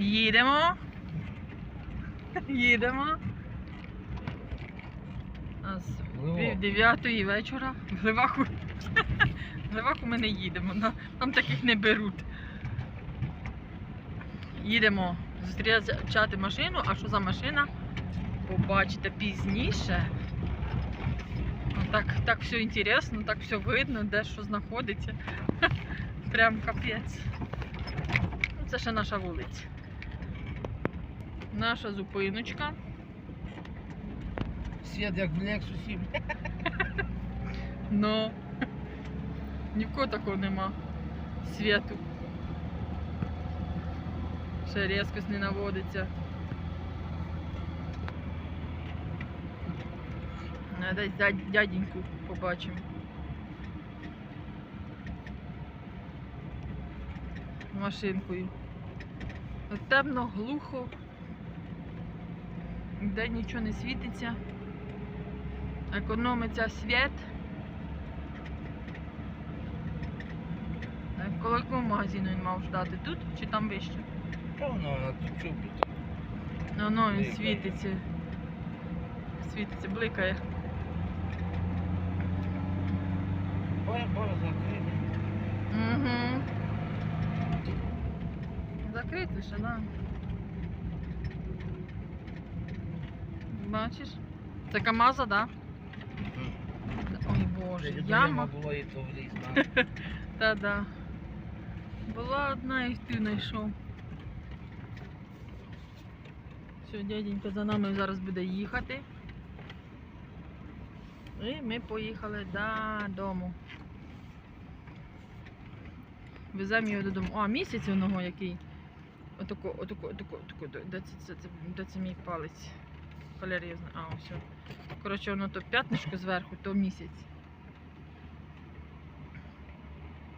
Їдемо. Їдемо. Нас пів дев'ятої вечора. В Гливаку. В Гливаку ми не їдемо. на- Там таких не беруть. Їдемо зустрічати машину, а що за машина? Побачите пізніше. Ну, Так, так все інтересно, так все видно, де що знаходиться. Прям капець. Ну, Це ще наша вулиця. Наша зупиночка. Світ як в Лексусі. Ну. Ні в кого такого нема. Світу. Ще різкость не наводиться. Дядь- дяденьку побачимо. Машинкою. Темно, глухо. Де нічого не світиться. Економиться світ. Коло якого магазину він мав ждати? Тут чи там вище? Та воно на ту чубі. Ну, ну, він світиться. Світиться, бликає. Ой, боже, закрили. Угу. Закрито ще, да. Бачиш? Це Камаза, да? Ой боже, яма. було і то вліз. на. Та-да. Була одна і ти знайшов. Все, дяденька за нами зараз буде їхати. І ми поїхали додому. Веземо його додому. А, місяць у нього який. Отако, отако, отако, отако. Де це, це, це, де це мій палець? Знає. А, все. Коротше, воно то п'ятнишко зверху, то місяць.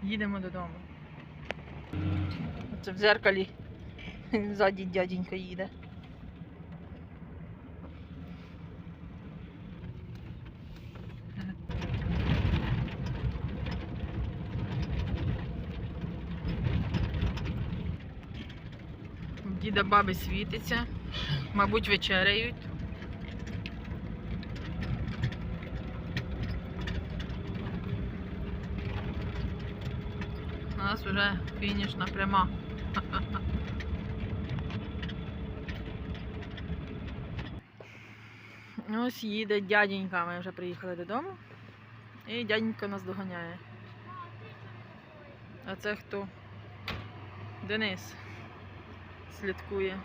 Їдемо додому. Це в зеркалі. Ззаді дяденька їде. Діда баби світиться. Мабуть, вечеряють. У нас вже фінішна пряма. Ось їде дяденька, ми вже приїхали додому. І дяденька нас доганяє. А це хто? Денис слідкує.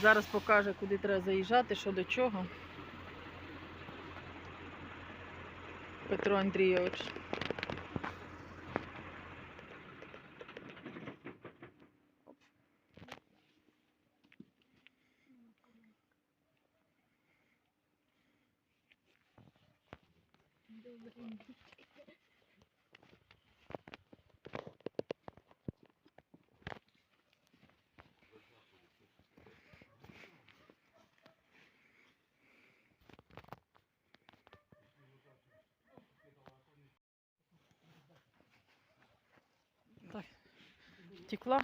Зараз покаже, куди треба заїжджати, що до чого. patrão anteriores. Текла.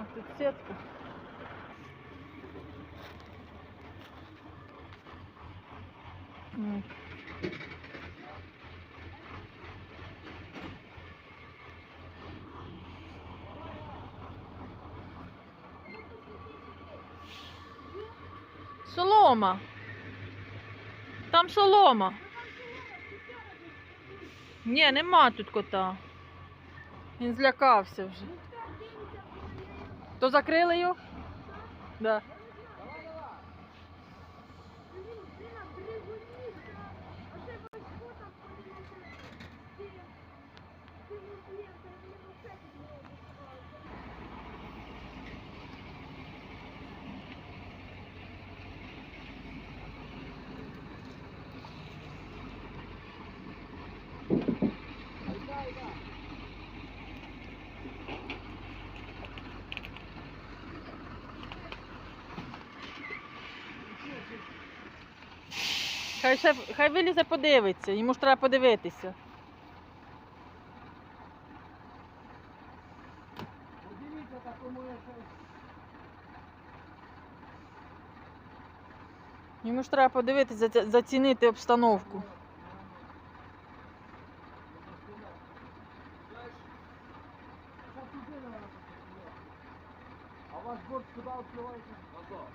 А, тут сетка. Солома. Там солома. Ні, нема тут кота. Він злякався вже. То закрили його? Да. Хай, ще, хай вилізе подивиться, йому ж треба подивитися. Подивіться, такому я щось. Йому ж треба подивитися, зацінити обстановку. А ваш борт куди відкривається? Назад.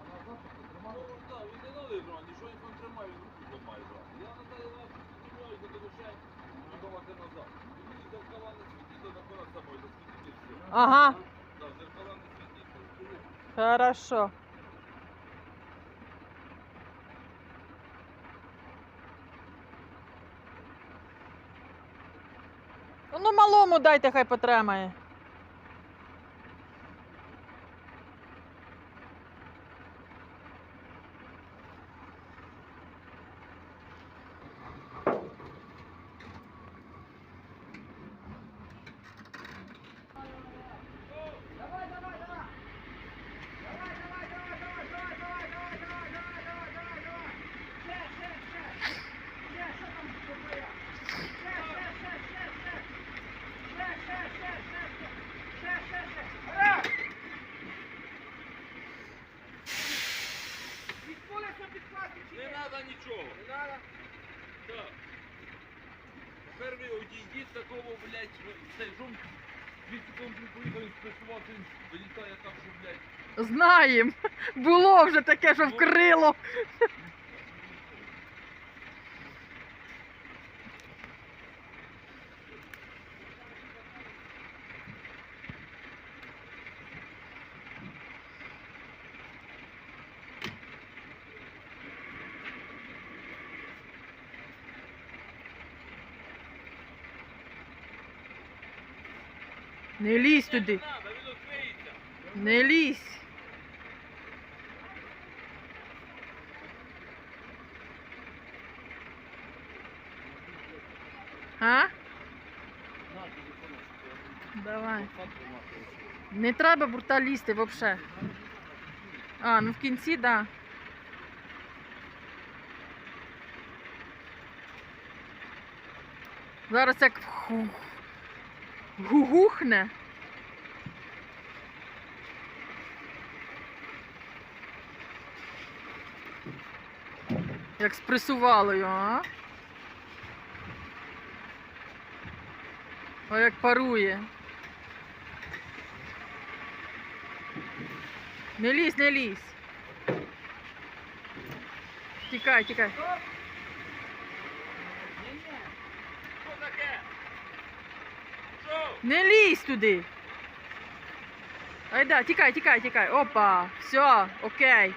А назад тримати? Ну так, він не новий брав, нічого він там тримає, він руку тримає брав. Я на той раз піднімаю до душей, подавати назад. І мені зеркала не світить, то наконець собою засвітить і все. Ага, хорошо. Ну малому дайте, хай потримає. Не треба нічого. Не надо? Так. Тепер ви такого, блядь, цей жум. дві секунди поїхав, і він вилітає так, що, блядь. Знаєм. Було вже таке, що вкрило. Не лізь туди. Не лізь. А? Давай. Не треба бурта лізти взагалі. А, ну в кінці. Да. Зараз як гугухне. Як спресувало його, а? О, як парує. Не лізь, не лізь. Тікай, тікай. Не лізь туди. Айда, тікай, тікай, тікай. Опа, все, окей.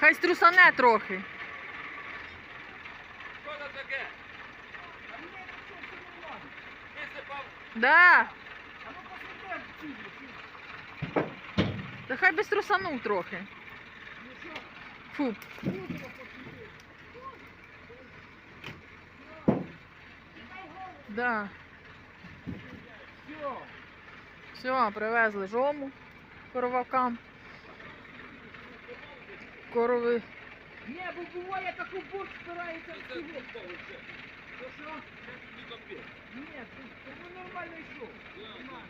Хай струсане трохи. Що це таке? Висипав. Да. А ну посмотри, ці, ці. Та хай би струсанув трохи. Ну що, Фу. круто посмотри. Да. Все. Привезли жому коровакам. Корови. Ні, бо буває таку цього. впало все. То що? Ні, ну, нормально йшов. Нормально.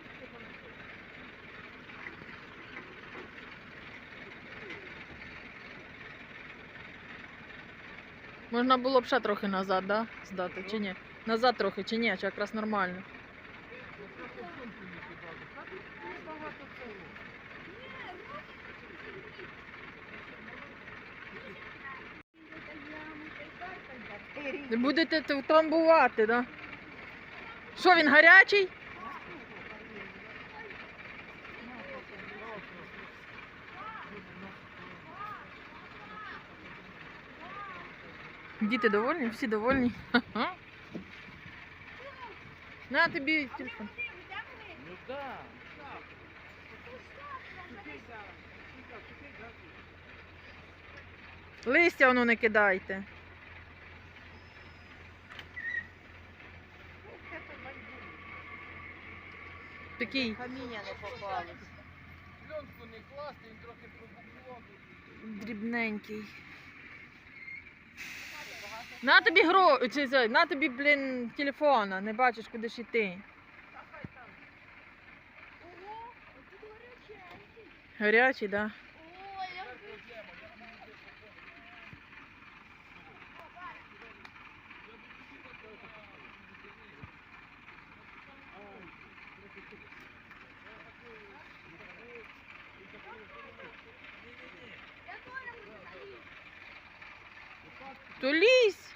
Можна було б ще трохи назад, да? Здати, чи ні? Назад трохи, чи ні? Чи якраз нормально. Будете трамбувати, да? Що він гарячий? Діти довольні? Всі довольні? На тобі телефон. Ну так. Листя воно не кидайте. Такий Каміння не попалось. Пленку не класти, він трохи пробукував. дрібненький. На тобі гро... чи, на тобі, блін, телефона, не бачиш, куди ж йти. Ого, так. Да? То лізь.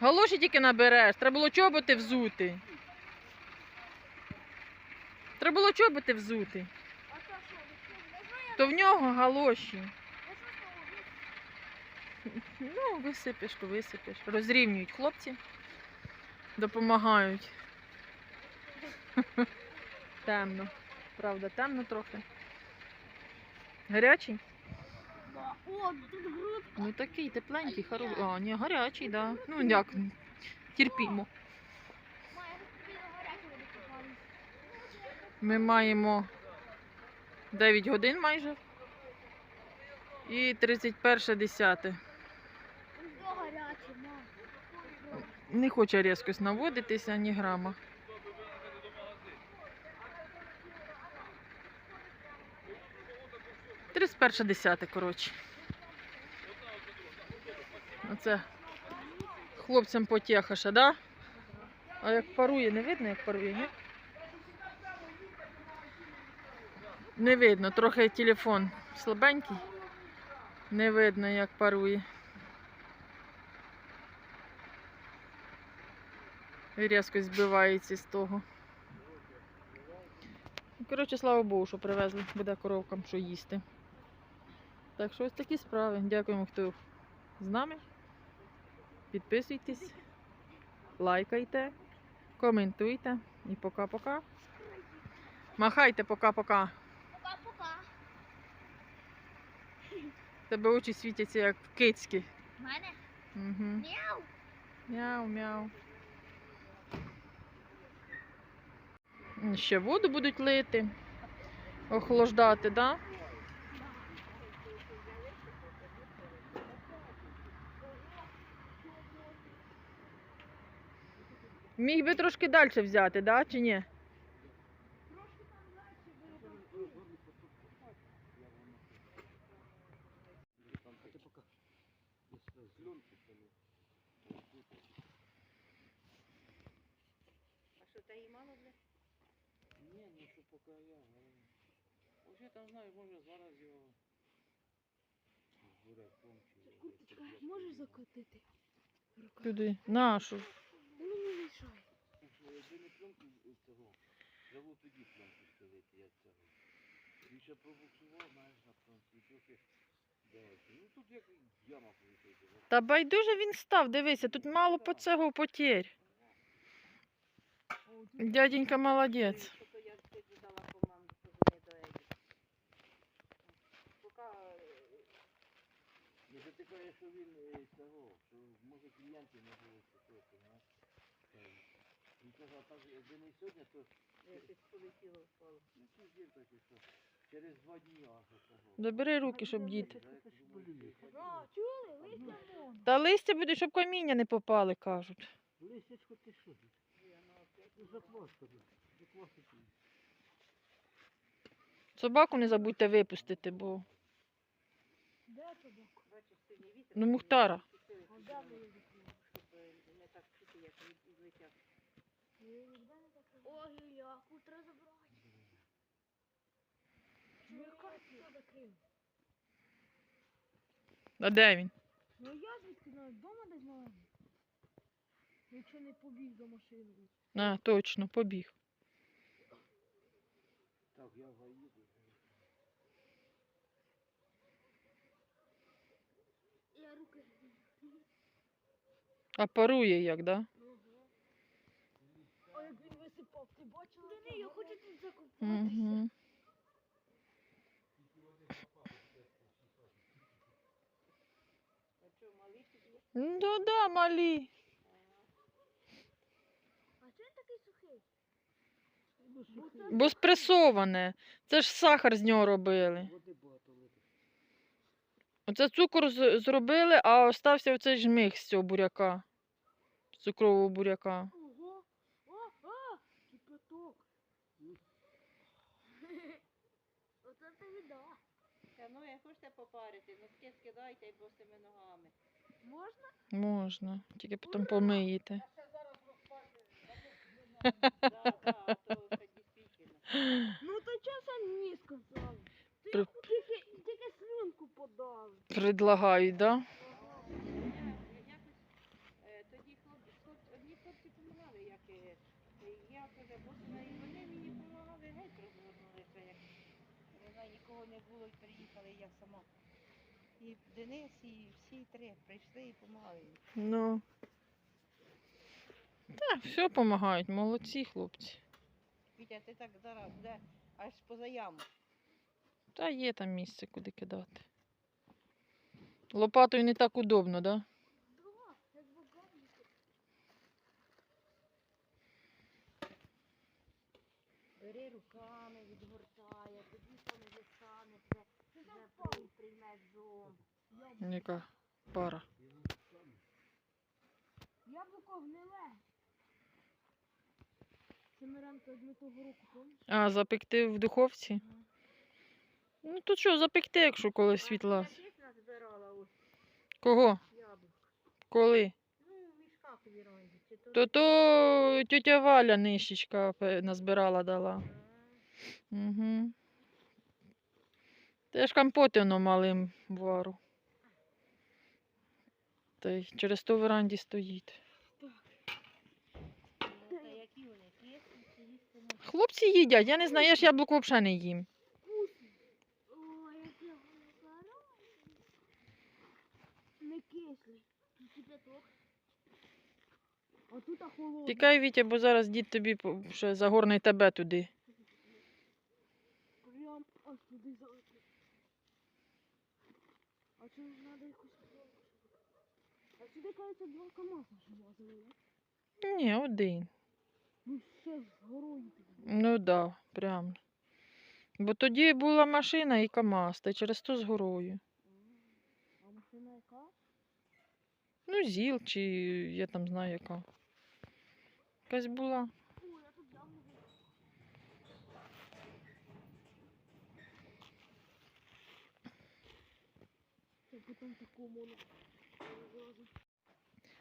Галоші тільки набереш. Треба було чоботи взути. Треба було чоботи взути. То в нього галоші. Ну, висипеш, то висипеш. Розрівнюють хлопці. Допомагають. Темно. Правда, темно трохи. Гарячий? О. Ну такий тепленький, хороший. А, ні, гарячий, да. Ну як, терпімо. Ми маємо 9 годин майже. І 31 10. Тут гарячий, мам. Не хоче різкось наводитися ні грама. Тридцять перше десяте, коротше. Оце хлопцям потєхаша, да? А як парує, не видно, як парує, ні? Не видно, трохи телефон слабенький. Не видно, як парує. І різко збивається з того. Коротше, слава Богу, що привезли, буде коровкам що їсти. Так що ось такі справи. Дякуємо, хто з нами. Підписуйтесь, лайкайте, коментуйте і пока-пока. Махайте пока-пока. Пока-пока. Тебе очі світяться як кицькі. Мене? Угу. Мяу. Мяу, мяу. Ще воду будуть лити, охолоджати, да? Міг би трошки далі взяти, да, чи ні? А що, та їй мало вже? Ні, ну що поки я. Я там знаю, може зараз його з буряком чи... Курточка, можеш закотити? Туди. Нашу. З цього, було тоді пленку стелити, як цього. Він ще пробуксував, знаєш, на пленку, трохи далеко. Ну тут як яма виходить. Та байдуже він став, дивися, тут мало по цього потерь. Дяденька молодець. Що я тоді дала команду, позвони до Еді. Поки Ну це ти кажеш, що він е, цього, що може клієнтів не було. Е, Він казав, так, якби не сьогодні, то щось полетіло впало. ну піздів таки, що через два дні аж того. Забери руки, щоб діти. Чули? Листя вон. Та листя буде, щоб каміння не попали, кажуть. Лисячко ти що? Ну закваска, закваска. Собаку не забудьте випустити, бо Де вітер. Ну, Мухтара. Де ви її Щоб е, не так чути, як від- відлетять. Треба забрати. Це закрив? а де він? Ну я звідки знаю, вдома десь маленький. Якщо не побіг до машини. А, точно, побіг. Так, я заїду. Я руки. А парує як, да? А як він висипав, ти бачила? Та ні, я хочу тут тобі? Ну да, малі. А чого він такий сухий? Бо спресоване. Це ж сахар з нього робили. Оце цукор зробили, а остався оцей жмих з цього буряка. З цукрового буряка. Ого. О, а, кипяток. Оце ти віда. Та ну, як хочете попарити, носки скидайте і босими ногами. Можна? Можна. Тільки потім помиєте. То дійсно. Ну то часом ні сказав? Ти При- тільки, тільки слюнку подав. Предлагають, да? Я якось е, тоді хлопці, хлопці, одні хлопці допомагали, як е, я каже, босина, і вони мені допомагали, геть розвернулися, як не знаю, нікого не було, і приїхали, і я сама. І Денис, і всі три прийшли і допомагали. Ну. Так, все допомагають, молодці хлопці. Вітя, ти так зараз де аж поза яму. Та є там місце, куди кидати. Лопатою не так удобно, да? Да. Бери руками, відгортає, тоді коли вистанеться, вже прийме зом. Яка пара. Яблуко гниле. Це Миренко того року, помниш? А, запекти в духовці? Ну то що, запекти, якщо коли світла. Кого? Коли? То... То то тетя Валя нищечка назбирала дала. Угу. Теж компоти воно малим вару. Та й через то веранді стоїть. Ну, Та які вони кислі, чи їсти не Хлопці їдять, я не знаю, я ж яблуко взагалі не їм. Тікай, Вітя, бо зараз дід тобі ще загорне тебе туди. А чи треба якусь? А сюди, кажеться, два КАМАЗа ж влазили, да? Ні, один. Ну горою піде. Ну да, прям. Бо тоді була машина і КАМАЗ, та й через то з горою. А машина яка? Ну, ЗІЛ, чи я там знаю яка. Якась була.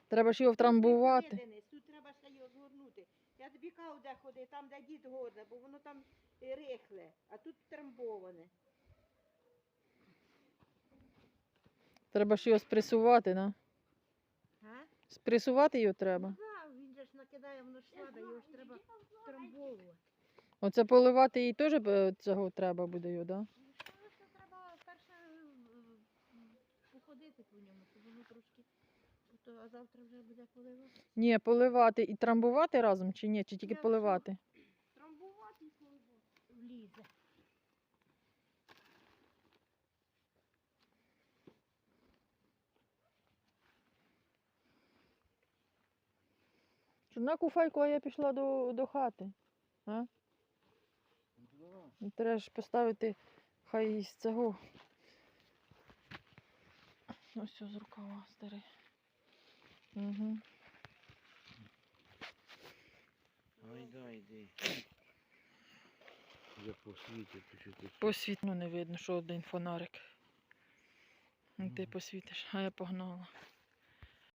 Треба ж його втрамбувати. Денис, тут треба ще його згорнути. Я де ходи, там, де дід горне, бо воно там рихле, а тут трамбоване. Треба ж його спресувати, да? А? Спресувати його треба. Да, він же ж накидає, воно ж слабе, його ж треба трамбовувати. Оце поливати їй теж е, цього треба буде його, да? Ну, що треба перше е, походити по ньому, щоб воно трошки, то- а завтра вже буде поливати. Ні, поливати і трамбувати разом чи ні? Чи тільки Я поливати? Трамбувати і поливати. Влізе. На куфайку, а я пішла до, до хати. А? Ну, Треба ж поставити хай із цього. Ось з рукава старий. Угу. Айда, йди. Я по світі почути. Посвіт, ну не видно, що один фонарик. Ну, Ти посвітиш, а я погнала.